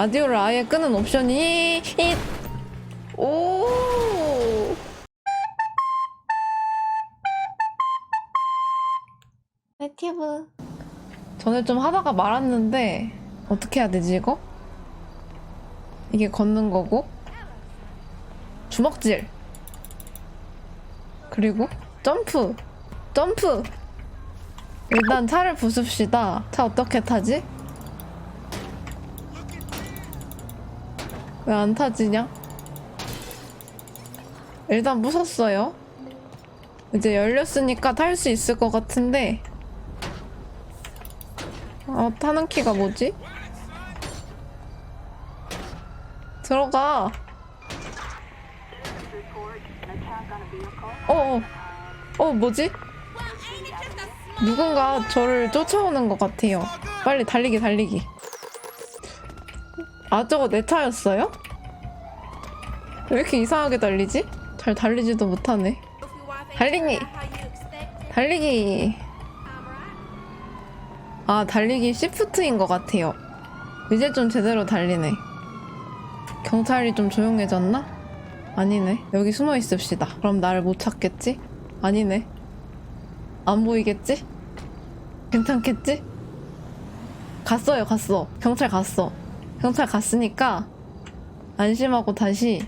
라디오를 아예 끄는 옵션이 이 오. 네티브. 전에 좀 하다가 말았는데 어떻게 해야 되지 이거? 이게 걷는 거고 주먹질 그리고 점프 점프 일단 차를 부숩시다 차 어떻게 타지? 왜 안 타지냐? 일단 부쉈어요 이제 열렸으니까 탈 수 있을 것 같은데 아 타는 키가 뭐지? 들어가 어어 어 뭐지? 누군가 저를 쫓아오는 것 같아요 빨리 달리기 달리기 아 저거 내 차였어요? 왜 이렇게 이상하게 달리지? 잘 달리지도 못하네 달리기 달리기 아 달리기 시프트인 것 같아요 이제 좀 제대로 달리네 경찰이 좀 조용해졌나? 아니네 여기 숨어 있읍시다 그럼 나를 못 찾겠지? 아니네 안 보이겠지? 괜찮겠지? 갔어요 갔어 경찰 갔어 경찰 갔으니까 안심하고 다시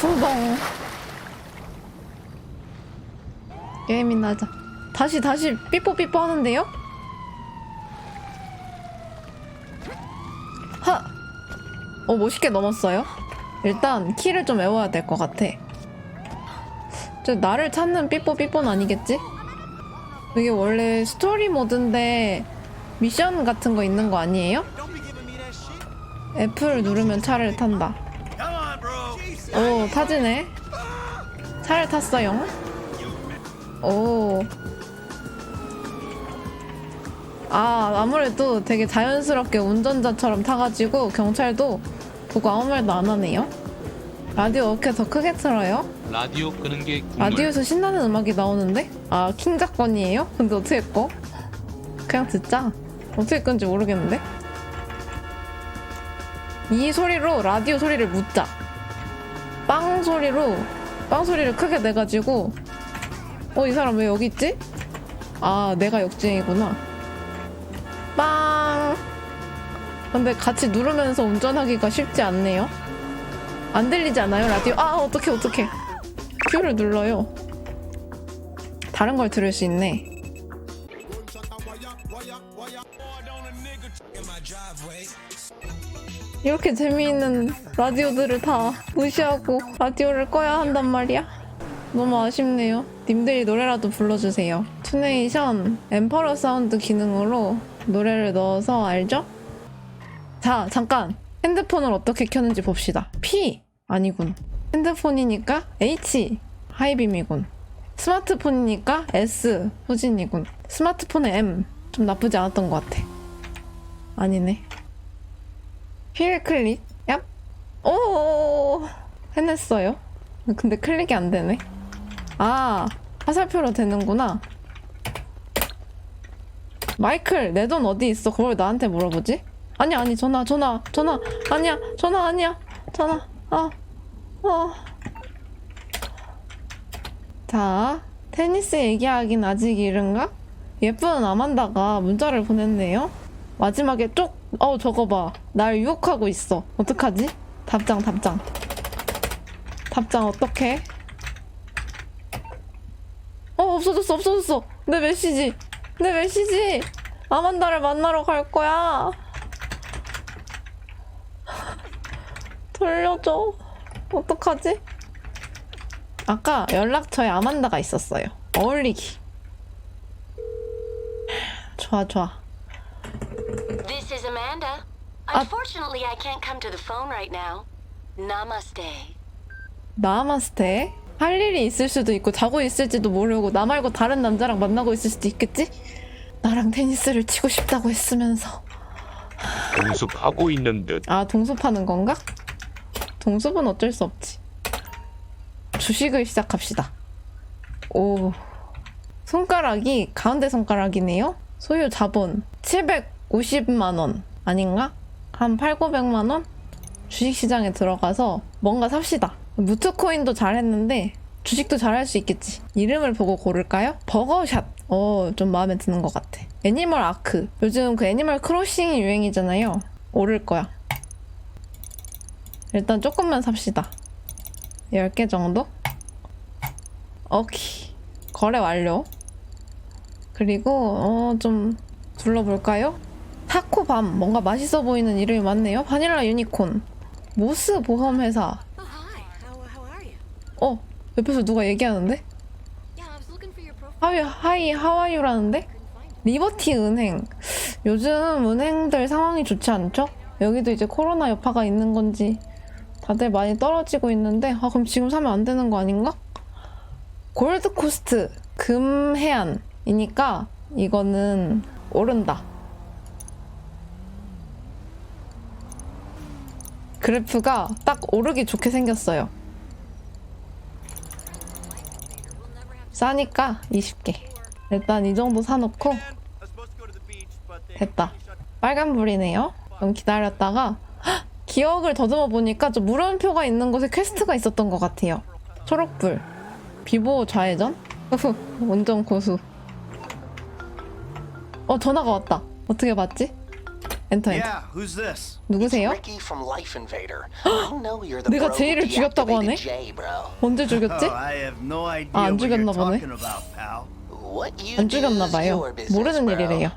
풍덩 게임이나 하자 다시 다시 삐뽀삐뽀 하는데요? 하! 어 멋있게 넘었어요 일단 키를 좀 외워야 될 것 같아 저 나를 찾는 삐뽀삐뽀는 아니겠지? 이게 원래 스토리 모드인데 미션 같은 거 있는 거 아니에요? F를 누르면 차를 탄다 오 타지네 차를 탔어요 오. 아, 아무래도 되게 자연스럽게 운전자처럼 타가지고 경찰도 보고 아무 말도 안 하네요. 라디오 어떻게 더 크게 틀어요? 라디오 끄는 게 국룰. 라디오에서 신나는 음악이 나오는데? 아, 킹작권이에요? 근데 어떻게 꺼? 그냥 듣자. 어떻게 끈지 모르겠는데? 이 소리로 라디오 소리를 묻자. 빵 소리로, 빵 소리를 크게 내가지고, 어, 이 사람 왜 여기 있지? 아, 내가 역주행이구나. 빵! 근데 같이 누르면서 운전하기가 쉽지 않네요. 안 들리지 않아요, 라디오? 아, 어떡해, 어떡해. 큐를 눌러요. 다른 걸 들을 수 있네. 이렇게 재미있는 라디오들을 다 무시하고 라디오를 꺼야 한단 말이야. 너무 아쉽네요. 님들이 노래라도 불러주세요. 투네이션 엠퍼러 사운드 기능으로 노래를 넣어서 알죠? 자, 잠깐. 핸드폰을 어떻게 켜는지 봅시다. P 아니군. 핸드폰이니까 H 하이빔이군. 스마트폰이니까 S 후진이군. 스마트폰에 M 좀 나쁘지 않았던 것 같아. 아니네. 휠 클릭. 얍. 오 해냈어요. 근데 클릭이 안 되네. 아 화살표로 되는구나. 마이클 내 돈 어디 있어? 그걸 나한테 물어보지? 아니 아니 전화 전화 전화 아니야 전화 아니야 전화 아 어. 자 테니스 얘기하긴 아직 이른가? 예쁜 아만다가 문자를 보냈네요. 마지막에 쪽, 어 저거 봐. 날 유혹하고 있어. 어떡하지? 답장 답장. 답장 어떡해? 어 없어졌어 없어졌어. 내 메시지 내 메시지. 아만다를 만나러 갈 거야. 돌려줘. 어떡하지? 아까 연락처에 아만다가 있었어요. 어울리기. 좋아 좋아. This is Amanda. Uh, Unfortunately, I can't come to the phone right now. Namaste. 나마스테. 할 일이 있을 수도 있고 자고 있을지도 모르고 나 말고 다른 남자랑 만나고 있을 수도 있겠지? 나랑 테니스를 치고 싶다고 했으면서 공습하고 있는 듯. 아 동숲하는 건가? 동숲은 어쩔 수 없지 주식을 시작합시다 오 손가락이 가운데 손가락이네요 소유 자본 750만 원 아닌가? 한 8, 900만 원? 주식시장에 들어가서 뭔가 삽시다. 무트코인도 잘했는데 주식도 잘할 수 있겠지. 이름을 보고 고를까요? 버거샷. 어, 좀 마음에 드는 것 같아. 애니멀 아크. 요즘 그 애니멀 크로싱이 유행이잖아요. 오를 거야. 일단 조금만 삽시다. 10개 정도? 오케이. 거래 완료. 그리고 어 좀 둘러볼까요? 타코밤 뭔가 맛있어 보이는 이름이 많네요. 바닐라 유니콘, 모스 보험회사. Oh? 어 옆에서 누가 얘기하는데? 하이 find it. 리버티 은행. 요즘 은행들 상황이 좋지 않죠? 여기도 이제 코로나 여파가 있는 건지 다들 많이 떨어지고 있는데 아 그럼 지금 사면 안 되는 거 아닌가? 골드코스트 금해안 이니까 이거는 오른다. 그래프가 딱 오르기 좋게 생겼어요. 싸니까 20개. 일단 이 정도 사놓고 됐다. 빨간불이네요. 좀 기다렸다가 헉! 기억을 더듬어 보니까 좀 물음표가 있는 곳에 퀘스트가 있었던 것 같아요. 초록불. 비보 좌회전? 운전 고수. 어, 전화가 왔다. 어떻게 봤지? 엔터 엔터. Yeah, who's this? 누구세요? Ricky from Life Invader. I know you're the 내가 제이를 죽였다고 하네? 언제 죽였지? Oh, 아, 안 죽였나 보네. 안 죽였나 봐요. 모르는. 일이래요.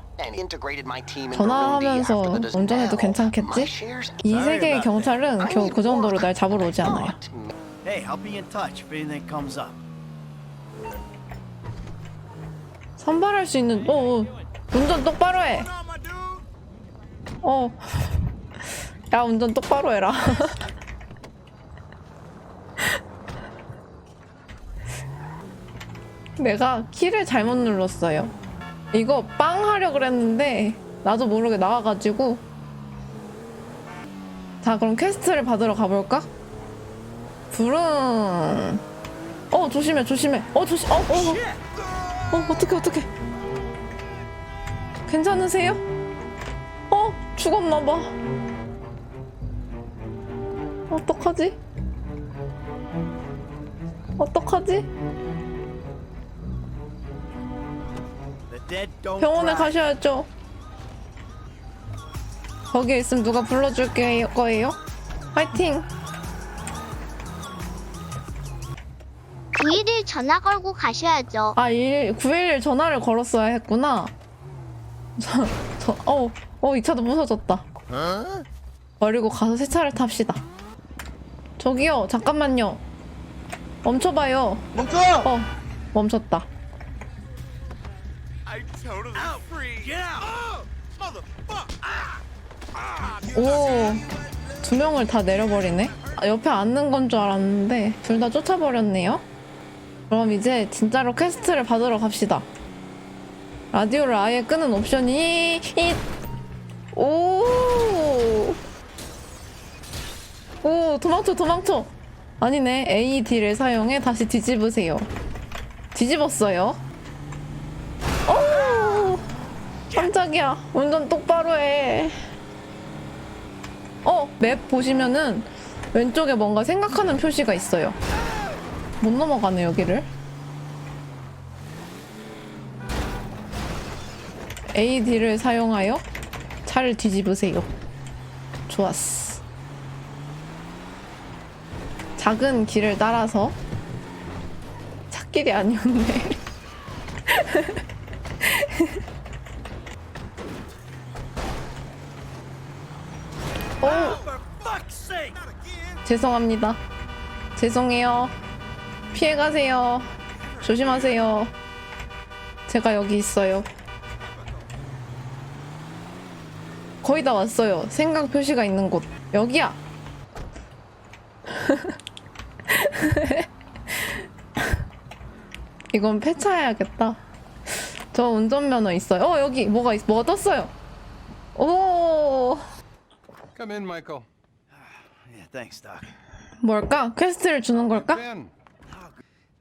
전화하면서 운전해도 괜찮겠지? 이 세계의 경찰은 겨우 그 정도로 날 잡으러 오지 않아요. 선발할 수 있는 어, 어 운전 똑바로 해. 어. 야 운전 똑바로 해라. 내가 키를 잘못 눌렀어요. 이거 빵 하려 그랬는데 나도 모르게 나와가지고 자 그럼 퀘스트를 받으러 가볼까? 불은 어 조심해 조심해 어 조심 어 어, 어. 어 어떡해 어떡해 괜찮으세요? 어 죽었나봐 어떡하지? 어떡하지? 병원에. 가셔야죠 거기에 있으면 누가 불러줄 게- 거예요? 화이팅 911 전화 걸고 가셔야죠. 아, 1, 911 전화를 걸었어야 했구나. 저, 저, 어, 어, 이 차도 부서졌다. 버리고 가서 새 차를 탑시다. 저기요, 잠깐만요. 멈춰봐요. 멈춰! 어, 멈췄다. 오, 두 명을 다 내려버리네? 아, 옆에 앉는 건 줄 알았는데, 둘 다 쫓아버렸네요? 그럼 이제 진짜로 퀘스트를 받으러 갑시다. 라디오를 아예 끄는 옵션이 이 오. 오, 도망쳐, 도망쳐. 아니네. AD를 사용해 다시 뒤집으세요. 뒤집었어요. 오! 깜짝이야. 운전 똑바로 해. 어, 맵 보시면은 왼쪽에 뭔가 생각하는 표시가 있어요. 못 넘어가네 여기를 AD를 사용하여 차를 뒤집으세요 좋았어 작은 길을 따라서 차길이 아니었네 오 sake! 죄송합니다 죄송해요 피해 가세요. 조심하세요. 제가 여기 있어요. 거의 다 왔어요. 생각 표시가 있는 곳. 여기야. 이건 폐차해야겠다. 저 운전면허 있어요. 어, 여기 뭐가 있, 뭐가 떴어요. 오, Come in, Michael. Yeah, thanks, Doc. 뭘까? 퀘스트를 주는 걸까? Ben.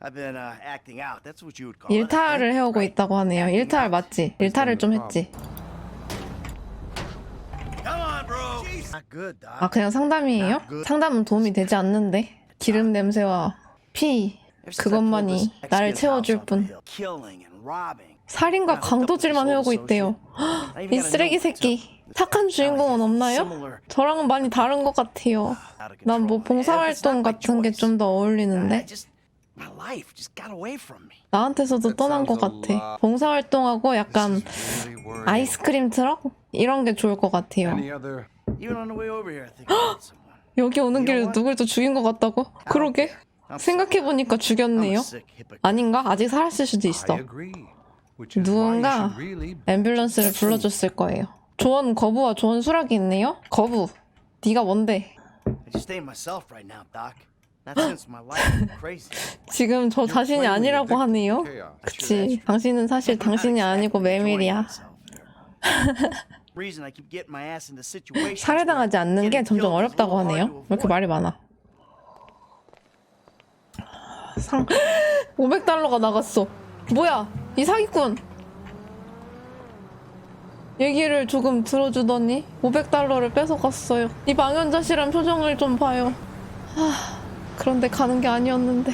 I've been uh, acting out. That's what you would call it. 일탈을 해오고 있다고 하네요. 일탈 맞지? 일탈을 좀 했지. 아 그냥 상담이에요? 상담은 도움이 되지 않는데 기름 냄새와 피 그것만이 나를 채워줄 뿐. 살인과 강도질만 해오고 있대요 이 쓰레기 새끼 착한 주인공은 없나요? 저랑은 많이 다른 것 같아요 난 뭐 봉사활동 같은 게 좀 더 어울리는데. 나한테서도 떠난 것 같아 봉사활동하고 약간. 아이스크림 트럭? 이런 게 좋을 것 같아요. 여기 오는 길에 누굴 또 죽인 것 같다고? 그러게 생각해보니까 죽였네요. 아닌가? 아직 살았을 수도 있어 누군가 앰뷸런스를 불러줬을 거예요 조언 거부와 조언 수락이 있네요? 거부 네가 뭔데? 지금 저 자신이 아니라고 하네요 그치 당신은 사실 당신이 아니고 메밀이야 Reason I keep getting my ass into situations 살해당하지 where 않는 게 점점 어렵다고 하네요. 왜 이렇게. 말이 많아? 상 500달러가 나갔어. 뭐야? 이 사기꾼. 얘기를 조금 들어주더니 500달러를 뺏어갔어요. 이 망연자실한 표정을 좀 봐요. 하, 그런데 가는 게 아니었는데